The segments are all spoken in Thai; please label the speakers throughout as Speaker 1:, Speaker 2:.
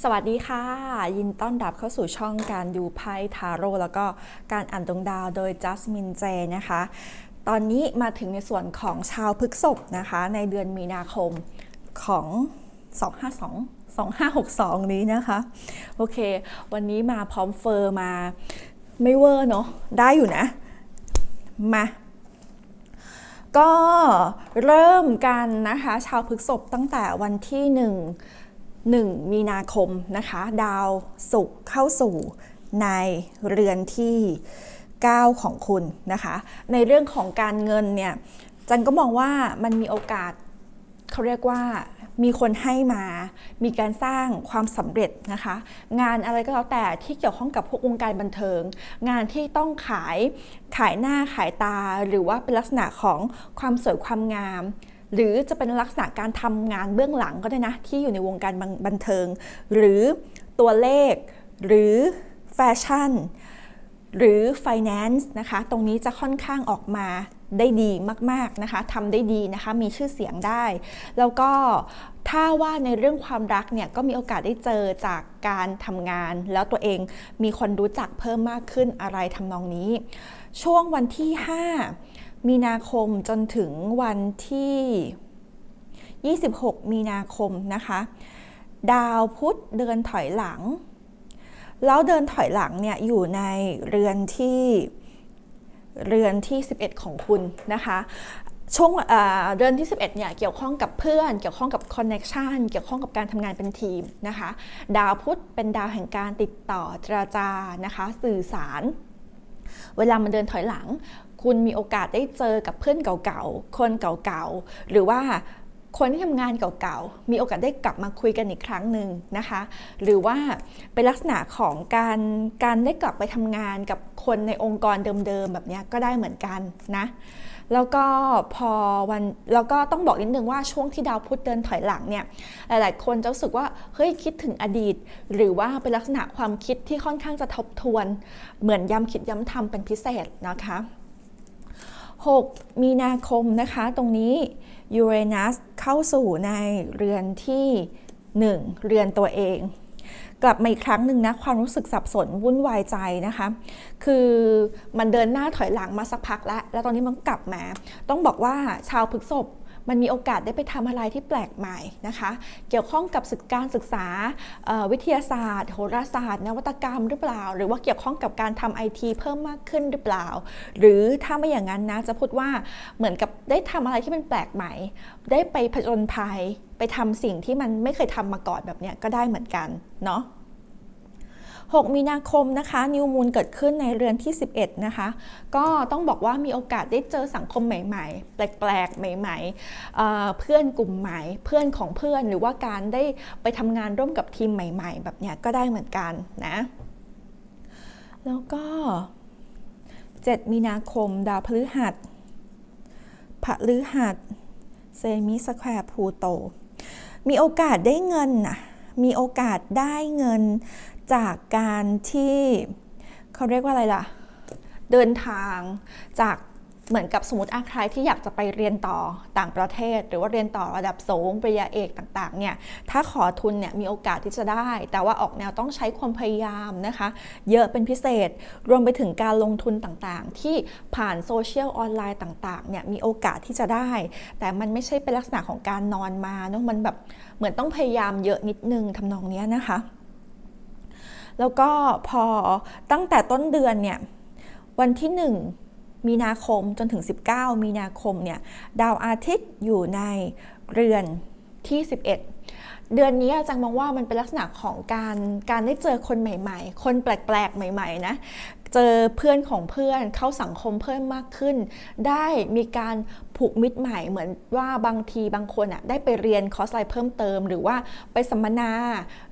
Speaker 1: สวัสดีค่ะ ยินต้อนรับเข้าสู่ช่องการดูไพ่ทาโร่แล้วก็การอ่านดวงดาวโดยจัสมินเจนะคะ ตอนนี้มาถึงในส่วนของชาวพฤกษภนะคะ ในเดือนมีนาคมของ 252 2562 นี้นะคะ โอเค วันนี้มาพร้อมเฟอร์มาไม่เวอร์เนาะได้อยู่นะ มาก็เริ่มกันนะคะ ชาวพฤกษภตั้งแต่วันที่ 1 1 มีนาคมนะคะ ดาวศุกร์เข้าสู่ในเรือนที่ 9 ของคุณนะคะ ในเรื่องของการเงินเนี่ย จันก็มองว่ามันมีโอกาสเขาเรียกว่ามีคนให้มา มีการสร้างความสำเร็จนะคะ งานอะไรก็แล้วแต่ที่เกี่ยวข้องกับพวกวงการบันเทิง งานที่ต้องขายขายหน้าขายตา หรือว่าเป็นลักษณะของความสวยความงาม หรือจะเป็นลักษณะการทำงานเบื้องหลังก็ได้นะ ที่อยู่ในวงการบันเทิง หรือตัวเลข หรือแฟชั่น หรือ Finance นะคะ ตรงนี้จะค่อนข้างออกมาได้ดีมากๆนะคะทำได้ดีนะคะ มีชื่อเสียงได้ แล้วก็ถ้าว่าในเรื่องความรักเนี่ยก็มีโอกาสได้เจอจากการทำงาน แล้วตัวเองมีคนรู้จักเพิ่มมากขึ้นอะไรทำนองนี้ ช่วงวันที่ 5 มีนาคมจนถึงวันที่ 26 มีนาคมนะคะ ดาวพุธเดินถอยหลัง แล้วเดินถอยหลังเนี่ยอยู่ในเรือนที่เรือนที่ 11 ของคุณนะคะช่วงเดือนที่ 11เนี่ยเกี่ยวข้องกับเพื่อน เกี่ยวข้องกับคอนเน็ชันเกี่ยวข้องกับการทำงานเป็นทีมนะคะดาวพุธเป็นดาวแห่งการติดต่อเจรจานะคะสื่อสาร เวลามันเดินถอยหลัง คุณมีโอกาสได้เจอกับเพื่อนเก่าๆ คนเก่าๆ หรือว่าคนที่ทำงานเก่าๆ มีโอกาสได้กลับมาคุยกันอีกครั้งหนึ่งนะคะ หรือว่าเป็นลักษณะของการการได้กลับไปทำงานกับคนในองค์กรเดิมๆ แบบนี้ก็ได้เหมือนกันนะ แล้วก็พอวันแล้วก็ต้องบอกนิดนึงว่าช่วงที่ดาวพุธเดินถอยหลังเนี่ย หลายๆ คนจะรู้สึกว่าเฮ้ยคิดถึงอดีต หรือว่าเป็นลักษณะความคิดที่ค่อนข้างจะทบทวน เหมือนย้ำคิดย้ำทำเป็นพิเศษนะคะ 6 มีนาคมนะคะ ตรงนี้ยูเรนัสเข้าสู่ในเรือนที่ 1 เรือนตัวเอง กลับมาอีกครั้งหนึ่งนะ ความรู้สึกสับสนวุ่นวายใจนะคะ คือมันเดินหน้าถอยหลังมาสักพักแล้ว แล้วตอนนี้มันกลับมา ต้องบอกว่าชาวพฤกษภ มันมีโอกาสได้ไปทำอะไรที่แปลกใหม่นะคะ เกี่ยวข้องกับศึกการศึกษาวิทยาศาสตร์ โหราศาสตร์ นวัตกรรมหรือเปล่า หรือว่าเกี่ยวข้องกับการทำไอทีเพิ่มมากขึ้นหรือเปล่า หรือถ้าไม่อย่างนั้นนะจะพูดว่าเหมือนกับได้ทำอะไรที่มันแปลกใหม่ ได้ไปผจญภัย ไปทำสิ่งที่มันไม่เคยทำมาก่อนแบบนี้ก็ได้เหมือนกันเนาะ 6 มีนาคมนะคะนิวมูลเกิดขึ้นในเรือนที่ 11 นะคะ ก็ต้องบอกว่ามีโอกาสได้เจอสังคมใหม่ ๆ แปลกๆ ใหม่ๆเเพื่อนกลุ่มใหม่ เพื่อนของเพื่อนหรือว่าการได้ไปทำงานร่วมกับทีมใหม่ ๆ แบบเนี้ยก็ได้เหมือนกันนะ แล้วก็ 7 มีนาคม ดาวพฤหัสพฤหัสเซมิสแควร์พูโต มีโอกาสได้เงินนะ มีโอกาสได้เงินจากการที่เขาเรียกว่าอะไรล่ะ เดินทางจาก เหมือนกับสมมติอาใครที่อยากจะไปเรียนต่อต่างประเทศ หรือว่าเรียนต่อระดับสูงปริญญาเอกต่างๆเนี่ยถ้าขอทุนเนี่ยมีโอกาสที่จะได้ แต่ว่าออกแนวต้องใช้ความพยายามนะคะ เยอะเป็นพิเศษ รวมไปถึงการลงทุนต่างๆ ที่ผ่านโซเชียลออนไลน์ต่างๆเนี่ยมีโอกาสที่จะได้ แต่มันไม่ใช่เป็นลักษณะของการนอนมาเนาะมันแบบเหมือนต้องพยายามเยอะนิดนึงทำนองนี้นะคะแล้วก็พอตั้งแต่ต้นเดือนเนี่ยวันที่ 1 มีนาคมจนถึง 19 มีนาคมเนี่ยดาวอาทิตย์อยู่ในเรือนที่ 11 เดือนนี้อาจารย์มองว่ามันเป็นลักษณะของการการได้เจอคนใหม่ ๆ คนแปลกๆ ใหม่ ๆ นะเจอเพื่อนของเพื่อนเข้าสังคมเพิ่มมากขึ้น ได้มีการผูกมิตรใหม่เหมือนว่าบางทีบางคนอะได้ไปเรียนคอร์สไลน์เพิ่มเติม หรือว่าไปสัมมนา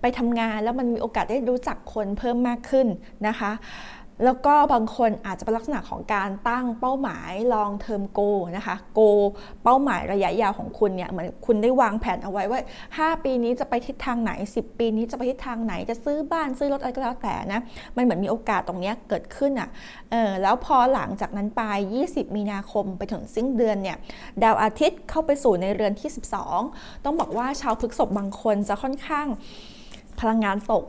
Speaker 1: ไปทำงานแล้วมันมีโอกาสได้รู้จักคนเพิ่มมากขึ้นนะคะ แล้วก็บางคนอาจจะเป็นลักษณะของการตั้งเป้าหมายลองเทอมโกนะคะโกเป้าหมายระยะยาวของคุณเนี่ยเหมือนคุณได้วางแผนเอาไว้ว่า 5 ปีนี้จะไปทิศทางไหน 10 ปีนี้จะไปทิศทางไหนจะซื้อบ้านซื้อรถอะไรก็แล้วแต่นะมันเหมือนมีโอกาสตรงนี้เกิดขึ้นอะเออแล้วพอหลังจากนั้นไป 20 มีนาคมไปถึงสิ้นเดือนเนี่ยดาวอาทิตย์เข้าไปสู่ในเรือนที่ 12 ต้องบอกว่าชาวพฤกษบบางคนจะค่อนข้างพลังงานตก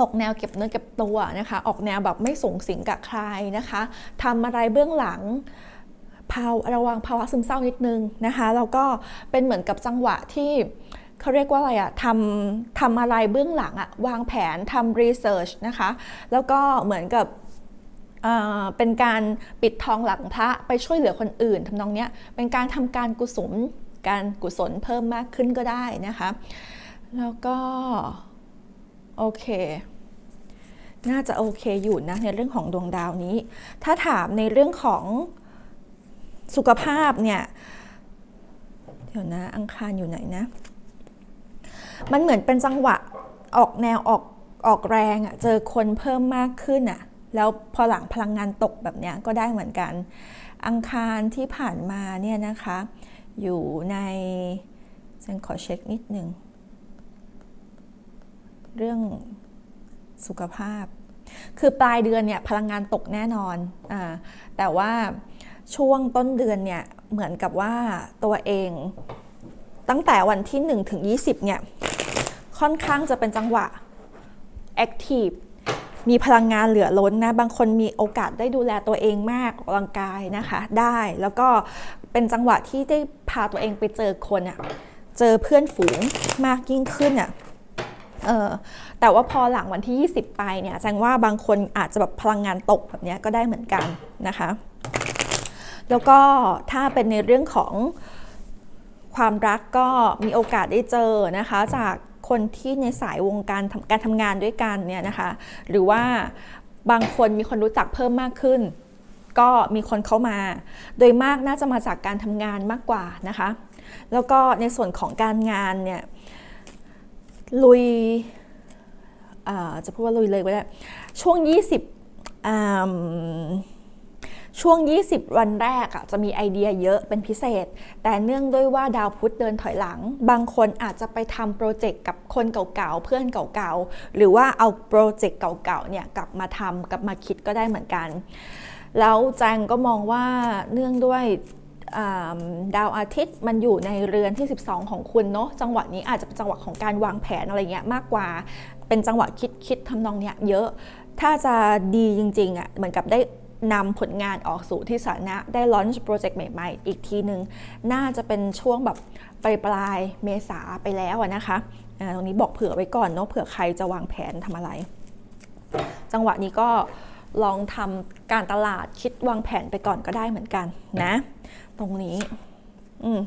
Speaker 1: ออกแนวเก็บเนื้อเก็บตัวนะคะ ออกแนวแบบไม่สูงสิงกับใครนะคะทำอะไรเบื้องหลังภาวระวังภาวะซึมเศร้านิดนึงนะคะแล้วก็เป็นเหมือนกับจังหวะที่เขาเรียกว่าอะไรอะทำทำอะไรเบื้องหลังอะวางแผนทำรีเสิร์ชนะคะ แล้วก็เหมือนกับเป็นการปิดทองหลังพระไปช่วยเหลือคนอื่นทำนองเนี้ยเป็นการทำการกุศลการกุศลเพิ่มมากขึ้นก็ได้นะคะ แล้วก็ โอเค น่าจะโอเคอยู่นะในเรื่องของดวงดาวนี้ ถ้าถามในเรื่องของสุขภาพเนี่ย เดี๋ยวนะ อังคารอยู่ไหนนะ มันเหมือนเป็นจังหวะออกแนวออกออกแรงอะ่ะ เจอคนเพิ่มมากขึ้นอะ่ะ แล้วพอหลังพลังงานตกแบบเนี้ยก็ได้เหมือนกัน อังคารที่ผ่านมาเนี่ยนะคะ อยู่ในฉันขอเช็คนิดนึง เรื่องสุขภาพ คือปลายเดือนเนี่ยพลังงานตกแน่นอนอแต่ว่าช่วงต้นเดือนเนี่ยเหมือนกับว่าตัวเองตั้งแต่วันที่1ถึง20เนี่ยค่อนข้างจะเป็นจังหวะแอคทีฟมีพลังงานเหลือล้นนะ บางคนมีโอกาสได้ดูแลตัวเองมากออกกำลังกายนะคะ ได้ แล้วก็เป็นจังหวะที่ได้พาตัวเองไปเจอคนอะเจอเพื่อนฝูงมากยิ่งขึ้นอะ เออแต่ว่าพอหลังวันที่ 20 ไปเนี่ยแสดงว่าบางคนอาจจะแบบพลังงานตกแบบนี้ก็ได้เหมือนกันนะคะ แล้วก็ถ้าเป็นในเรื่องของความรักก็มีโอกาสได้เจอนะคะ จากคนที่ในสายวงการการทำงานด้วยกันเนี่ยนะคะ หรือว่าบางคนมีคนรู้จักเพิ่มมากขึ้น ก็มีคนเข้ามา โดยมากน่าจะมาจากการทำงานมากกว่านะคะ แล้วก็ในส่วนของการงานเนี่ย ลุยจะพูดว่าลุยเลยก็ได้ช่วง 20ช่วง 20 วันแรกอะจะมีไอเดียเยอะเป็นพิเศษ แต่เนื่องด้วยว่าดาวพุธเดินถอยหลัง บางคนอาจจะไปทำโปรเจกต์กับคนเก่าๆ เพื่อนเก่าๆ หรือว่าเอาโปรเจกต์เก่าๆ เนี่ยกลับมาทำกลับมาคิดก็ได้เหมือนกัน แล้วแจงก็มองว่าเนื่องด้วย ดาวอาทิตย์มันอยู่ในเรือนที่ 12 ของคุณเนาะจังหวะนี้อาจจะเป็นจังหวะของการวางแผนอะไรเงี้ยมากกว่า เป็นจังหวะคิดคิดทำนองเนี้ยเยอะ ถ้าจะดีจริงๆอะ่ะเหมือนกับได้นำผลงานออกสู่ที่สาธารณะได้ลอนช์โปรเจกต์ใหม่ๆ อีกทีหนึ่งน่าจะเป็นช่วงแบบปลายปลายเมษาไปแล้วนะคะตรงนี้บอกเผื่อไว้ก่อนเนาะเผื่อใครจะวางแผนทำอะไร จังหวะนี้ก็ ลองทำการตลาดคิดวางแผนไปก่อนก็ได้เหมือนกันนะ ตรงนี้อืม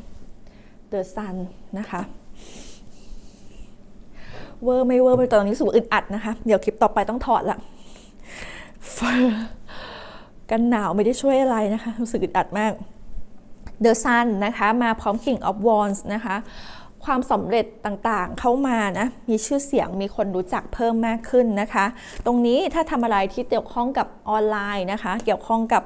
Speaker 1: เดอะซันนะคะเวอร์ไม่เวอร์ไปตอนนี้รู้สูอึดอัดนะคะ เดี๋ยวคลิปต่อไปต้องถอดละเฟอร์กันหนาวไม่ได้ช่วยอะไรนะคะรู้สึกอึดอัดมาก The Sun นะคะ มาพร้อม King of Wands นะคะ ความสำเร็จต่างๆ เข้ามานะมีชื่อเสียงมีคนรู้จักเพิ่มมากขึ้นนะคะ ตรงนี้ถ้าทำอะไรที่เกี่ยวข้องกับออนไลน์นะคะ เกี่ยวข้องกับ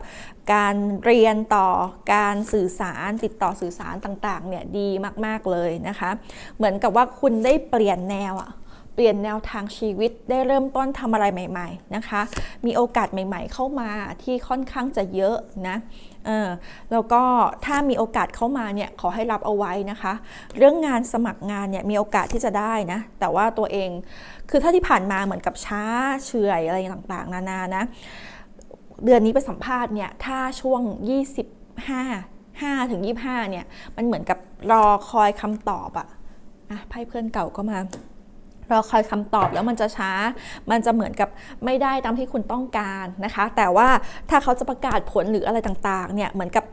Speaker 1: การเรียนต่อการสื่อสารติดต่อสื่อสารต่างๆเนี่ยดีมากๆเลยนะคะ เหมือนกับว่าคุณได้เปลี่ยนแนวอะเปลี่ยนแนวทางชีวิตได้เริ่มต้นทำอะไรใหม่ ๆนะคะ มีโอกาสใหม่ ๆ เข้ามาที่ค่อนข้างจะเยอะนะ เออแล้วก็ถ้ามีโอกาสเข้ามาเนี่ยขอให้รับเอาไว้นะคะ เรื่องงานสมัครงานเนี่ยมีโอกาสที่จะได้นะ แต่ว่าตัวเองคือถ้าที่ผ่านมาเหมือนกับช้าเฉยอะไรต่างๆ นานานะ เดือนนี้ไปสัมภาษณ์เนี่ยถ้าช่วง 25 5ถึง25เนี่ยมันเหมือนกับรอคอยคำตอบอะอะไพ่เพื่อนเก่าก็มา รอคอยคำตอบแล้วมันจะช้า มันจะเหมือนกับไม่ได้ตามที่คุณต้องการนะคะ แต่ว่าถ้าเขาจะประกาศผลหรืออะไรต่างๆ เนี่ยเหมือนกับ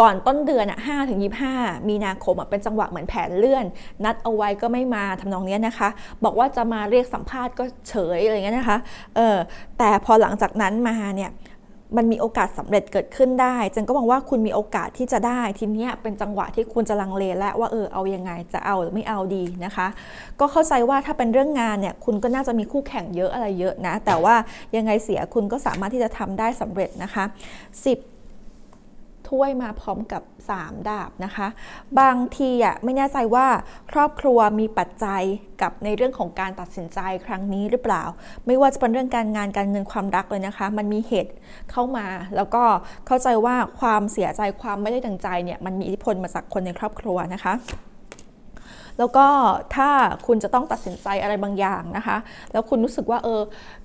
Speaker 1: ก่อนต้นเดือนอะ5ถึง25มีนาคมอะเป็นจังหวะเหมือนแผนเลื่อน นัดเอาไว้ก็ไม่มาทำนองเนี้ยนะคะ บอกว่าจะมาเรียกสัมภาษณ์ก็เฉยอะไรเงี้ยนะคะ เออแต่พอหลังจากนั้นมาเนี่ย มันมีโอกาสสำเร็จเกิดขึ้นได้จันก็มองว่าคุณมีโอกาสที่จะได้ทีนี้เป็นจังหวะที่คุณจะลังเลแล้วว่าเออเอายังไงจะเอาหรือไม่เอาดีนะคะ ก็เข้าใจว่าถ้าเป็นเรื่องงานเนี่ยคุณก็น่าจะมีคู่แข่งเยอะอะไรเยอะนะ แต่ว่ายังไงเสียคุณก็สามารถที่จะทำได้สำเร็จนะคะ 10 ถ้วยมาพร้อมกับ 3 ดาบนะคะ บางทีอะไม่แน่ใจว่าครอบครัวมีปัจจัยกับในเรื่องของการตัดสินใจครั้งนี้หรือเปล่า ไม่ว่าจะเป็นเรื่องการงานการเงินความรักเลยนะคะ มันมีเหตุเข้ามา แล้วก็เข้าใจว่าความเสียใจความไม่ได้ดังใจเนี่ยมันมีอิทธิพลมาจากคนในครอบครัวนะคะ แล้วก็ถ้าคุณจะต้องตัดสินใจอะไรบางอย่างนะคะ แล้วคุณรู้สึกว่าเออ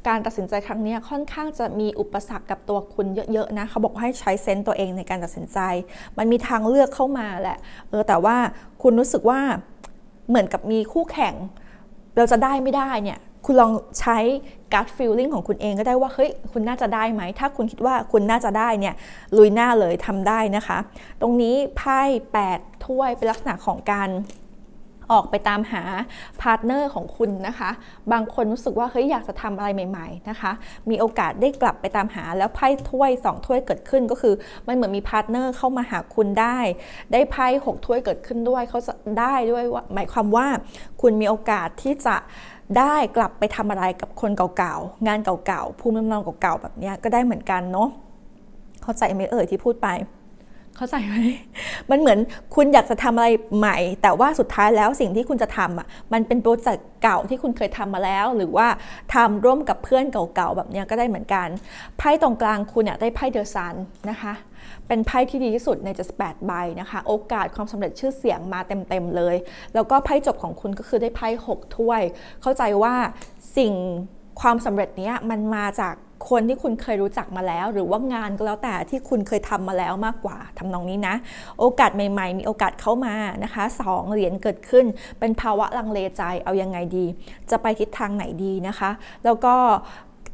Speaker 1: การตัดสินใจครั้งนี้ค่อนข้างจะมีอุปสรรคกับตัวคุณเยอะๆนะเขาบอกให้ใช้เซนต์ตัวเองในการตัดสินใจ มันมีทางเลือกเข้ามาแหละเออแต่ว่าคุณรู้สึกว่าเหมือนกับมีคู่แข่ง เราจะได้ไม่ได้เนี่ยคุณลองใช้ gut feeling ของคุณเองก็ได้ว่า เฮ้ย คุณน่าจะได้ไหม ถ้าคุณคิดว่าคุณน่าจะได้เนี่ย ลุยหน้าเลยทำได้นะคะ ตรงนี้ไพ่8ถ้วยเป็นลักษณะของการ ออกไปตามหาพาร์ทเนอร์ของคุณนะคะ บางคนรู้สึกว่าเฮ้ยอยากจะทำอะไรใหม่ ๆนะคะ มีโอกาสได้กลับไปตามหาแล้วไพ่ถ้วย 2 ถ้วยเกิดขึ้นก็คือมันเหมือนมีพาร์ทเนอร์เข้ามาหาคุณได้ ได้ไพ่6ถ้วยเกิดขึ้นด้วยเขาจะได้ด้วยว่าหมายความว่าคุณมีโอกาสที่จะได้กลับไปทำอะไรกับคนเก่าๆ งานเก่าๆ ภูมิลำเนาเก่าๆ แบบนี้ก็ได้เหมือนกันเนาะ เข้าใจไหมเอ่ยที่พูดไป เข้าใจไหมมันเหมือนคุณอยากจะทำอะไรใหม่ แต่ว่าสุดท้ายแล้วสิ่งที่คุณจะทำอะมันเป็นโปรเจกต์เก่าที่คุณเคยทำมาแล้ว หรือว่าทำร่วมกับเพื่อนเก่าๆแบบนี้ก็ได้เหมือนกันไพ่ตรงกลางคุณเนี่ยได้ไพ่เดอะซันนะคะเป็นไพ่ที่ดีที่สุดใน78ใบนะคะ โอกาสความสำเร็จชื่อเสียงมาเต็มๆเลย แล้วก็ไพ่จบของคุณก็คือได้ไพ่6ถ้วย เข้าใจว่าสิ่งความสำเร็จนี้มันมาจาก คนที่คุณเคยรู้จักมาแล้ว หรือว่างานก็แล้วแต่ที่คุณเคยทำมาแล้วมากกว่าทำนองนี้นะ โอกาสใหม่ ๆ มีโอกาสเข้ามานะคะสองเหรียญเกิดขึ้น เป็นภาวะลังเลใจเอายังไงดี จะไปทิศทางไหนดีนะคะ แล้วก็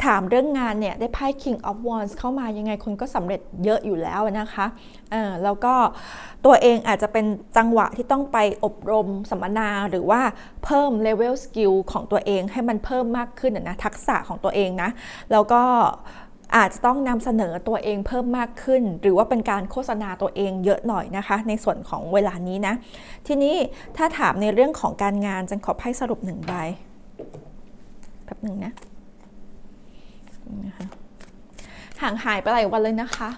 Speaker 1: ถามเรื่องงานเนี่ยได้ไพ่ King of Wands เข้ามายังไงคุณก็สำเร็จเยอะอยู่แล้วนะคะเออแล้วก็ตัวเองอาจจะเป็นจังหวะที่ต้องไปอบรมสัมมนาหรือว่าเพิ่มเลเวลสกิลของตัวเองให้มันเพิ่มมากขึ้นนะทักษะของตัวเองนะ แล้วก็อาจจะต้องนำเสนอตัวเองเพิ่มมากขึ้น หรือว่าเป็นการโฆษณาตัวเองเยอะหน่อยนะคะ ในส่วนของเวลานี้นะ ทีนี้ถ้าถามในเรื่องของการงานจันขอไพ่สรุปหนึ่งใบแป๊บหนึ่งนะ นะคะห่างหายไปหลายวันเลยนะคะ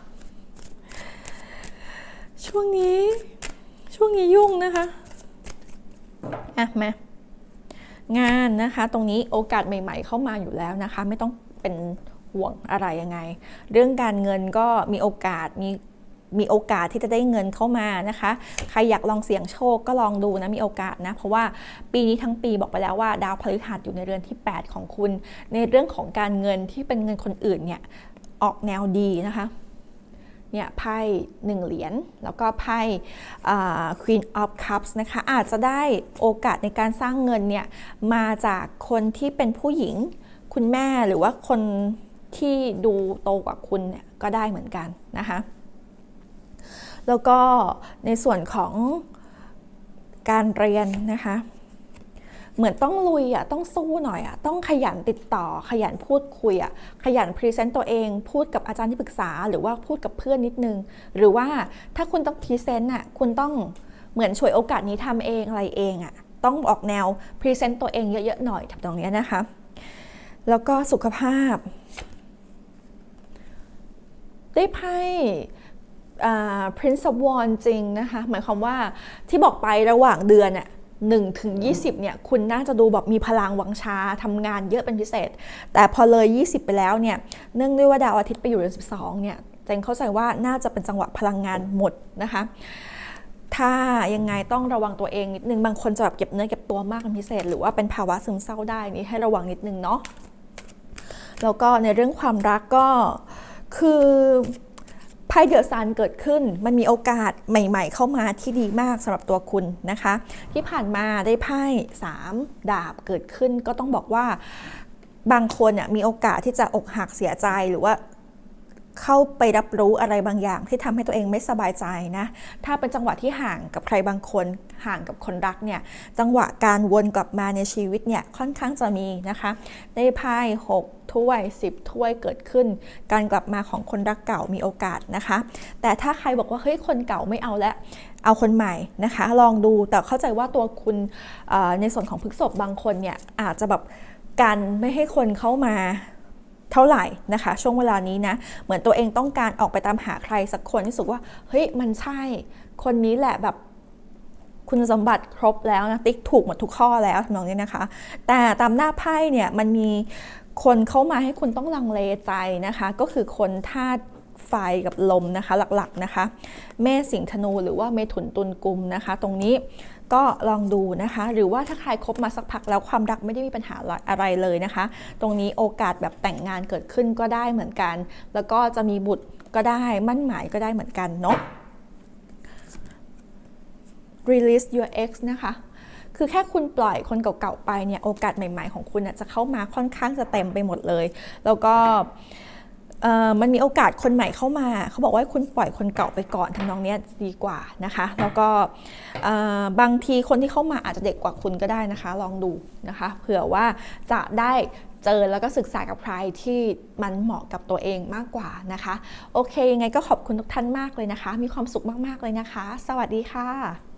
Speaker 1: ช่วงนี้ช่วงนี้ยุ่งนะคะอะมางานนะคะ ตรงนี้โอกาสใหม่ ๆ เข้ามาอยู่แล้วนะคะ ไม่ต้องเป็นห่วงอะไรยังไง เรื่องการเงินก็มีโอกาสมี มีโอกาสที่จะได้เงินเข้ามานะคะ ใครอยากลองเสี่ยงโชคก็ลองดูนะ มีโอกาสนะ เพราะว่าปีนี้ทั้งปีบอกไปแล้วว่าดาวพฤหัสอยู่ในเรือนที่ 8 ของคุณ ในเรื่องของการเงินที่เป็นเงินคนอื่นเนี่ยออกแนวดีนะคะเนี่ยไพ่หนึ่งเหรียญแล้วก็ไพ่ Queen of Cups นะคะอาจจะได้โอกาสในการสร้างเงินเนี่ยมาจากคนที่เป็นผู้หญิงคุณแม่หรือว่าคนที่ดูโตกว่าคุณเนี่ยก็ได้เหมือนกันนะคะ แล้วก็ในส่วนของการเรียนนะคะ เหมือนต้องลุยอะต้องสู้หน่อยอะต้องขยันติดต่อ ขยันพูดคุยอะขยันพรีเซนต์ตัวเอง พูดกับอาจารย์ที่ปรึกษา หรือว่าพูดกับเพื่อนนิดนึง หรือว่าถ้าคุณต้องพรีเซนต์อะคุณต้องเหมือนช่วยโอกาสนี้ทำเองอะไรเองอะต้องออกแนวพรีเซนต์ตัวเองเยอะๆหน่อยทำตรงนี้นะคะ แล้วก็สุขภาพ ได้ไพ่ Prince of Wands จริงนะคะ หมายความว่าที่บอกไประหว่างเดือนอะ1ถึง20เนี่ยคุณน่าจะดูแบบมีพลังวังชาทำงานเยอะเป็นพิเศษ แต่พอเลย 20 ไปแล้วเนี่ยเนื่องด้วยว่าดาวอาทิตย์ไปอยู่เดือน12เนี่ยเจนเข้าใจว่าน่าจะเป็นจังหวะพลังงานหมดนะคะ ถ้ายังไงต้องระวังตัวเองนิดนึงบางคนจะแบบเก็บเนื้อเก็บตัวมากเป็นพิเศษ หรือว่าเป็นภาวะซึมเศร้าได้นี่ให้ระวังนิดนึงเนาะแล้วก็ในเรื่องความรักก็คือ ไพ่เดอะซันเกิดขึ้น มันมีโอกาสใหม่ ๆ เข้ามาที่ดีมากสำหรับตัวคุณนะคะ ที่ผ่านมาได้ไพ่3ดาบเกิดขึ้น ก็ต้องบอกว่าบางคนเนี่ยมีโอกาสที่จะอกหักเสียใจหรือว่า เข้าไปรับรู้อะไรบางอย่าง ที่ทำให้ตัวเองไม่สบายใจนะ ถ้าเป็นจังหวะที่ห่างกับใครบางคนห่างกับคนรักเนี่ยจังหวะการวนกลับมาในชีวิตเนี่ยค่อนข้างจะมีนะคะได้ไพ่6ถ้วย 10 ถ้วยเกิดขึ้น การกลับมาของคนรักเก่ามีโอกาสนะคะ แต่ถ้าใครบอกว่าเฮ้ยคนเก่าไม่เอาแล้วเอาคนใหม่นะคะ ลองดูแต่เข้าใจว่าตัวคุณในส่วนของพฤกษบบางคนเนี่ยอาจจะแบบกันไม่ให้คนเข้ามา เท่าไหร่นะคะ ช่วงเวลานี้นะ เหมือนตัวเองต้องการออกไปตามหาใครสักคนที่รู้สึกว่า เฮ้ย มันใช่ คนนี้แหละแบบคุณสมบัติครบแล้วนะ ติ๊กถูกหมดทุกข้อแล้วทำนองนี้นะคะ แต่ตามหน้าไพ่เนี่ยมันมีคนเข้ามาให้คุณต้องลังเลใจนะคะ ก็คือคนธาตุไฟกับลมนะคะหลักๆนะคะ เมษสิงธนูหรือว่าเมถุนตุลกุมนะคะ ตรงนี้ ก็ลองดูนะคะ หรือว่าถ้าใครคบมาสักพักแล้วความรักไม่ได้มีปัญหาอะไรเลยนะคะ ตรงนี้โอกาสแบบแต่งงานเกิดขึ้นก็ได้เหมือนกัน แล้วก็จะมีบุตรก็ได้มั่นหมายก็ได้เหมือนกันเนาะ release your ex นะคะ คือแค่คุณปล่อยคนเก่าๆไปเนี่ย โอกาสใหม่ๆของคุณจะเข้ามาค่อนข้างจะเต็มไปหมดเลย แล้วก็ มันมีโอกาสคนใหม่เข้ามา เขาบอกว่าคุณปล่อยคนเก่าไปก่อนทำนองเนี้ยดีกว่านะคะ แล้วก็บางทีคนที่เข้ามาอาจจะเด็กกว่าคุณก็ได้นะคะ ลองดูนะคะเผื่อว่าจะได้เจอแล้วก็ศึกษากับใครที่มันเหมาะกับตัวเองมากกว่านะคะ โอเคยังไงก็ขอบคุณทุกท่านมากเลยนะคะ มีความสุขมากๆเลยนะคะ สวัสดีค่ะ